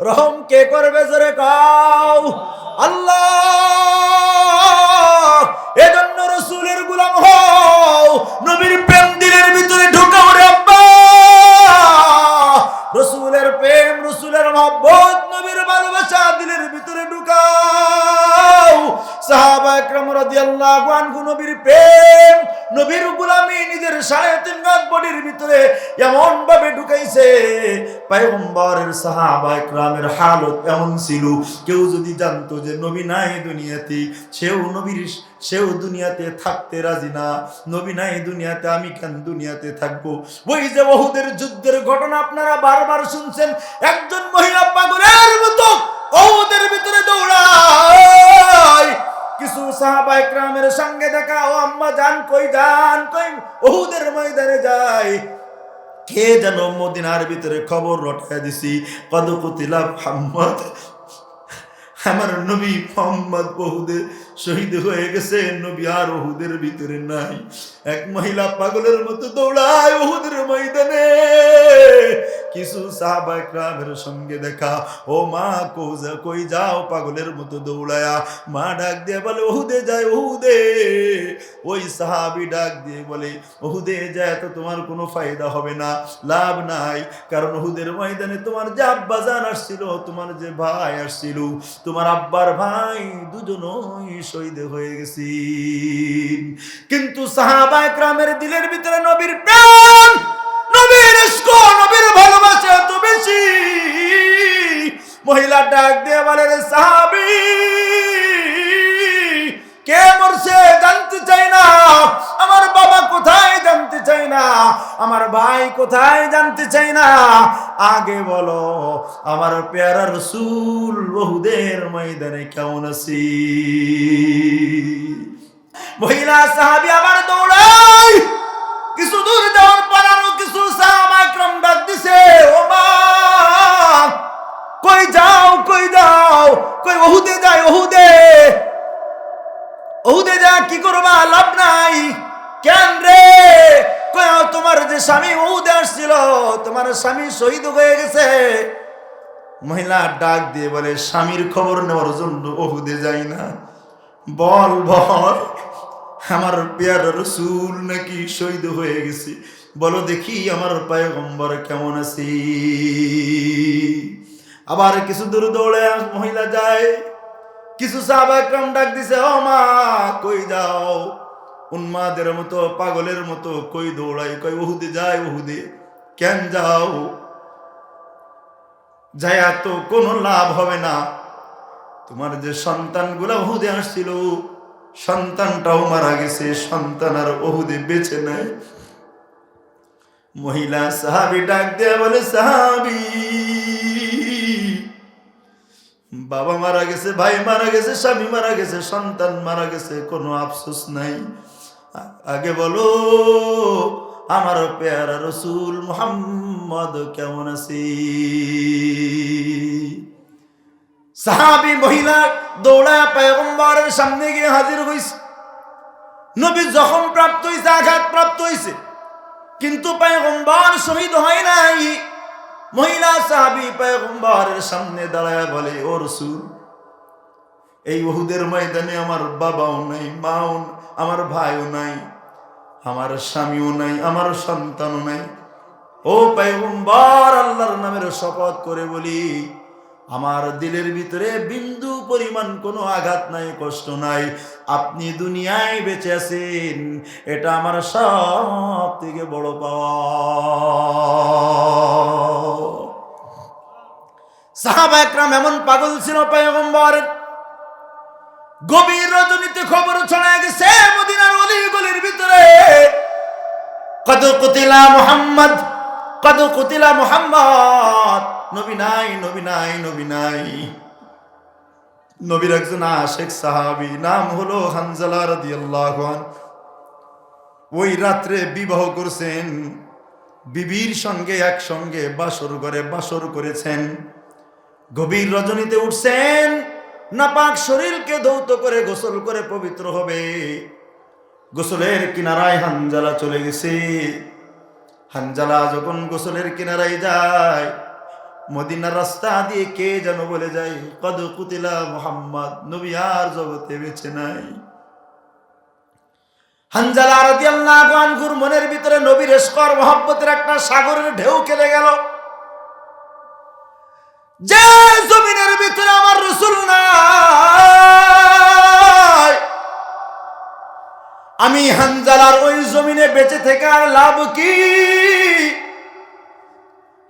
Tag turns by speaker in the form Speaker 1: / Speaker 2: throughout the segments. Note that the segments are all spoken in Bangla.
Speaker 1: রহম কে করবে জোরে কাউ আল্লাহ! এজন্য রসুলের গুলাম হও নবীর কেউ যদি জানতো যে নবী নাই দুনিয়াতে, সেও নবীর, সেও দুনিয়াতে থাকতে রাজি না, নবী নাই দুনিয়াতে, আমি কেন দুনিয়াতে থাকব? ওই যে বহুদের যুদ্ধের ঘটনা আপনারা বারবার শুনছেন, একজন মহিলা পাগলের মতো ওদের ভিতরে কিছু সাহাবা একরামের সঙ্গে দেখা, ও আম্মা জান কই, যান কই? ওহুদের ময়দানে যায় কে যেন মদিনার ভিতরে খবর রটায় দিছি, কদ মোহাম্মদ? আমার নবী মোহাম্মদ বহুদে শহীদ হয়ে গেছে, নবী আর ওহুদের ভিতরে নাই। এক মহিলা পাগলের মতো দৌড়ায় ওহুদের ময়দানে। কিছু সাহাবা একরামের সঙ্গে দেখা। ও মা, কৌজা, কই যাও পাগলের মতো দৌড়ায়া। মা ডাক দিয়ে বলে, ওহুদে যায়, ওহুদে। ওই সাহাবি ডাক দিয়ে বলে, ওহুদে যায় তো তোমার কোনো ফায়দা হবে না, লাভ নাই। কারণ ওহুদের ময়দানে তোমার যে আব্বা জান আসছিল, তোমার যে ভাই আসছিল, তোমার আব্বার ভাই দুজনই শহীদ হয়ে গেছি কিন্তু সাহাবা একরামের দিলের ভিতরে নবীর প্রেম নবীর নবীর ভালোবাসা এত বেশি। মহিলা ডাক দিয়ে বলে সাহাবি, কে মরছে জানতে চাই না। আমার বাবা কোথায় জানতে চাই না। আমার ভাই কোথায় জানতে চাই না। আগে বলো, আমার পেয়ারা রসুল বহুদের ময়দানে কেমন আছি? মহিলা, সাহাবি আবার দৌড়াই। কিছু দূর যাওয়ার পর আরও কিছু সাহাবাইক্রম ডাক দিছে, ও কই যাও কই যাও? কই ওহুদে যাই ওহুদে? ওহুদে যা, কি করবা? লাভ নাই। কেন রে? কই তোমার যে স্বামী ওহুদে আসছিল, তোমার স্বামী শহীদ হয়ে গেছে। মহিলা ডাক দিয়ে বলে, স্বামীর খবর নেওয়ার জন্য ওহুদে যাই না। বল বল। আমার পেয়ার রসুল নাকি শহীদ হয়ে গেছে? বলো দেখি আমার পায়গম্বর কেমন আছি? আবার কিছু দূর দৌড়ে মহিলা যায়। কিছু সাহাবাকরাম ডাক দিছে, ও মা, কই যাও? উন্মাদের মতো, পাগলের মতো কই দৌড়াই কই ওহুদে যায় ওহুদে কেন যাও? যায়া তো কোনো লাভ হবে না। তোমার যে সন্তানগুলা ওহুদে আসছিল সন্তানটাও মারা গেছে, সন্তান আর ওহুদে বেছে নেয় মহিলা সাহাবি ডাক দেয়া বলে, সাহাবি, বাবা মারা গেছে, ভাই মারা গেছে, স্বামী মারা গেছে, সন্তান মারা গেছে, কোনো আফসোস নাই। আগে বলো, আমার পেয়ারা রসুল মোহাম্মদ কেমন আছি? সাহাবি মহিলা দৌড়া পেগম্বরের সামনে গিয়ে হাজির হইছে। নবী জখম প্রাপ্ত হইছে, আঘাত প্রাপ্ত হইছে, কিন্তু পেগম্বর শহীদ হয় নাই। মহিলা সাহাবি পেগম্বরের সামনে দাঁড়ায় বলে, ও রসুল, এই ওহুদের ময়দানে আমার বাবাও নাই, মাও, আমার ভাইও নাই, আমার স্বামীও নাই, আমার সন্তানও নাই। ও পেগম্বর আল্লাহর নামের শপথ করে বলি আমার দিলের ভিতরে বিন্দু পরিমাণ কোনো আঘাত নাই, কষ্ট নাই। আপনি দুনিয়ায় বেঁচে আছেন, এটা আমার সব থেকে বড় পাওয়া। একরাম এমন পাগল ছিল পয়গম্বরের গভীর রজনীতে খবর ছড়ায় গেছে মদিনার অলি গলির ভিতরে। কত কুতিলা মোহাম্মদ কত কুতিলা মোহাম্মদ। নবী নাই নবী নাই নবী নাই। নবীর একজন আশেখ সাহাবি, নাম হলো হানজালা রাদিয়াল্লাহু ওই রাত্রে বিবাহ করছেন, বিবির সঙ্গে একসঙ্গে বাসর ঘরে বাসর করেছেন। গভীর রজনীতে উঠছেন, নাপাক শরীরকে ধৌত করে গোসল করে পবিত্র হবে। গোসলের কিনারায় হানজালা চলে গেছে। হানজালা যখন গোসলের কিনারায় যায় মদিনার রাস্তা দিয়ে কে যেন বলে যায়, কদ কুতিলা মোহাম্মদ, নবী আর জগতে বেছে নাই। হানজালা রাদিয়াল্লাহু আনহুর মনের ভিতরে নবীর এসকর মহব্বতের একটা সাগরের ঢেউ খেলে গেল। যে জমিনের ভিতরে আমার রসুল আমি হানজালার ওই জমিনে বেঁচে থেকে আর লাভ কি?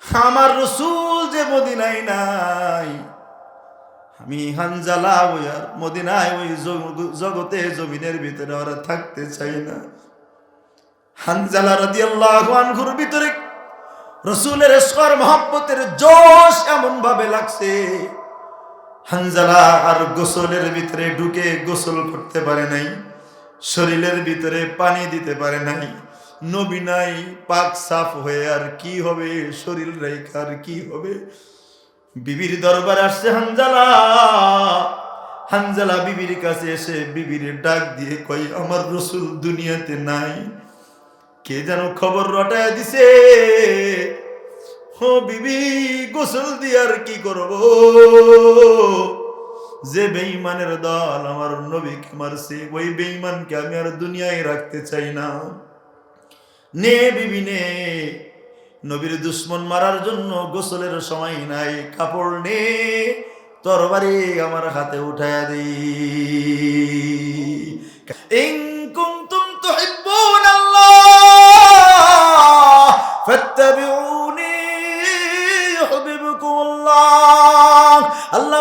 Speaker 1: আমার রসুল যে মদিনায় নাই। আমি হানজালা ওই আর মদিনায় ওই জগতে জমিনের ভিতরে ওরা থাকতে চাই না। হানজালা রাদিয়াল্লাহু আনহুর ভিতরে রসুলের এসকর মহাব্বতের জোশ এমন ভাবে লাগছে। হানজালা আর গোসলের ভিতরে ঢুকে গোসল করতে পারে নাই, শরীরের ভিতরে পানি দিতে পারে নাই। নবী নাই, পাক সাফ হয়ে আর কি হবে? শরীর রেখা আর কি হবে? বিবির দরবার আসছে হানজালা। হানজালা বিবির কাছে এসে বিবির ডাক দিয়ে কই আমার রসুল দুনিয়াতে নাই। কে যেন খবর রটায় দিছে? ও বিবি, গোসল দিয়ে আর কি করব? যে বেঈমানের দল আমার নবীকে মারছে, ওই বেঈমানকে আমি আর দুনিয়ায় রাখতে চাই না। নে বিবি নে। নবীর দুশ্মন মারার জন্য গোসলের সময় নাই, কাপড় নে, তরবারি আমার হাতে উঠায়া দি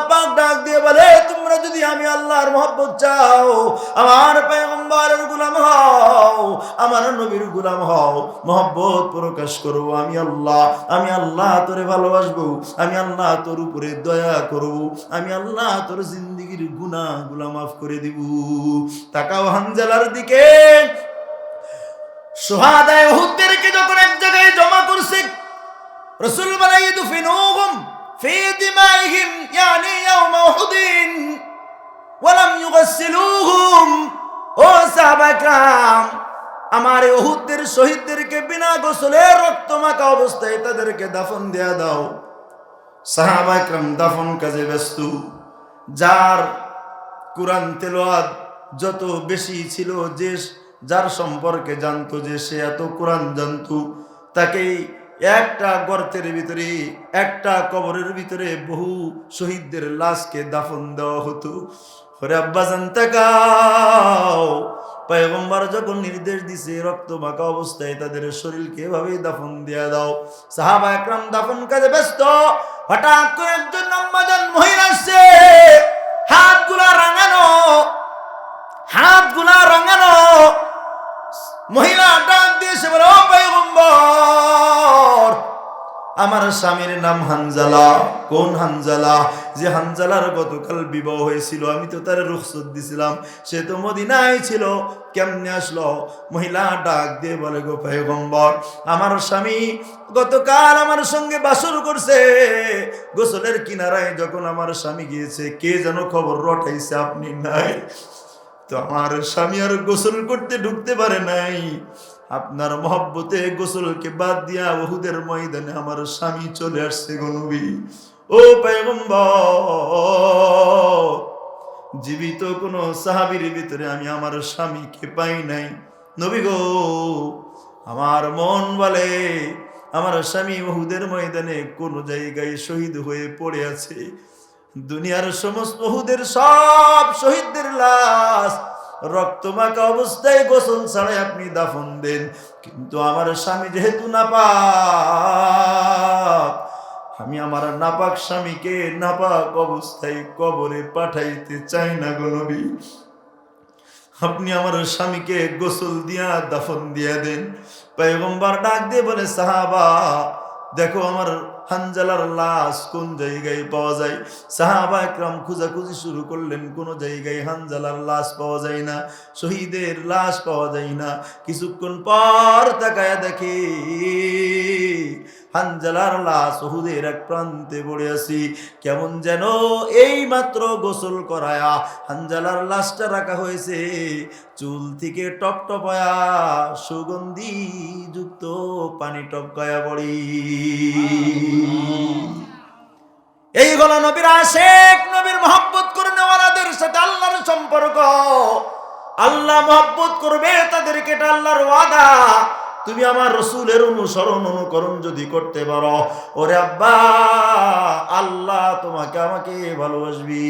Speaker 1: পাক ডাক দিয়ে বলে তোমরা যদি আমি আল্লাহর মহব্বত চাও, আমার পয়গম্বরের গোলাম হও, আমার নবীর গোলাম হও, মহব্বত প্রকাশ করো, আমি আল্লাহ আমি আল্লাহ তোরে ভালোবাসবো, আমি আল্লাহ তোর উপরে দয়া করব, আমি আল্লাহ তোর জিন্দিগির গুনাহগুলা মাফ করে দিব। তাকাও হানজালার দিকে। সোহাদায় হুদদেরকে যখন এক জায়গায় জমা করছে, রসুল বলে, ইদফিনুহুম। ফি দিমাইহিম ইয়ানি ইয়াউমা উহুদিন ওয়ালাম ইউগাসসিলুহুম ও সাহাবাকরাম আমার এই উহুদের শহীদদেরকে বিনা গোসলে রক্ত মাখা অবস্থায় তাদেরকে দাফন দেয়া দাও। সাহাবাকরাম দাফন কাজে ব্যস্ত, যার কোরআন তেলোয়াত যত বেশি ছিল যে, যার সম্পর্কে জানতো যে সে এত কোরআন জানতো তাকে একটা গর্তের ভিতরে, একটা কবরের ভিতরে বহু শহীদদের লাশকে দাফন দেওয়া হতো। পয়গম্বর যখন নির্দেশ দিছে, রক্ত মাখা অবস্থায় তাদের শরীরকে এভাবেই দাফন দিয়া দাও। সাহাবা একরাম দাফন কাজে ব্যস্ত, হঠাৎ করে একজন আম্মাজান মহিলা আসছে। হাতগুলা রাঙানো হাতগুলা রাঙানো। মহিলা ডাক দিয়েছে বলে, ও পয়গম্বর আমার স্বামীর নাম হানজালা। কোন হানজালা? যে হানজালার গতকাল বিবাহ হয়েছিল, আমি তো তার রুখসত দিছিলাম। সে তো মদিনায় ছিল। কেমনে আসলো? মহিলা ডাক দিয়ে বলে, গো পয়গম্বর, আমার স্বামী গতকাল আমার সঙ্গে বাসর করছে। গোসলের কিনারায় যখন আমার স্বামী গিয়েছে, কে যেন খবর রটাইছে আপনি নাই। তো আমার স্বামী আর গোসল করতে ঢুকতে পারে নাই। আপনার মহব্বতে গোসলকে বাদ দিয়া বহুদের ময়দানে আমার স্বামী চলে আসছে গনবী ও পেগম্বর জীবিত কোনো সাহাবির ভিতরে আমি আমার স্বামীকে পাই নাই। নবী গো, আমার মন বলে আমার স্বামী বহুদের ময়দানে কোনো জায়গায় শহীদ হয়ে পড়ে আছে। দুনিয়ার সমস্ত বহুদের সব শহীদদের লাশ রক্তমাখা অবস্থায় গোসল ছাড়াই আপনি দাফন দেন। কিন্তু আমার স্বামী যেহেতু নাপাক, আমি আমার নাপাক স্বামীকে নাপাক অবস্থায় কবরে পাঠাইতে চাই না গো আপনি আমার স্বামীকে গোসল দিয়া, দাফন দিয়া দেন। পয়গম্বর ডাক দিয়ে বলে, সাহাবা, দেখো আমার হানজালার লাশ কোন জায়গায় পাওয়া যায়? সাহাবা একরাম খুঁজাখুঁজি শুরু করলেন, কোন জায়গায় হানজালার লাশ পাওয়া যায় না, শহীদের লাশ পাওয়া যায় না। কিছুক্ষণ পর তাকায় দেখে হানজালার লাশ এক প্রান্তে পড়ে আছি। কেমন যেন এই মাত্র গোসল করায়া হানজালার লাশটা রাখা হয়েছে। চুল থেকে টপ টপায়া সুগন্ধি যুক্ত পানি টপকায়া পড়ি। এই হলো নবীর আশেক, নবীর মহব্বত করে নেওয়ালাদের সাথে আল্লাহর সম্পর্ক। আল্লাহ মহব্বত করবে তাদেরকে এটা আল্লাহর ওয়াদা। তুমি আমার রসুলের অনুসরণ অনুকরণ যদি করতে পারো ওরে আব্বা আল্লাহ তোমাকে আমাকে ভালোবাসবি।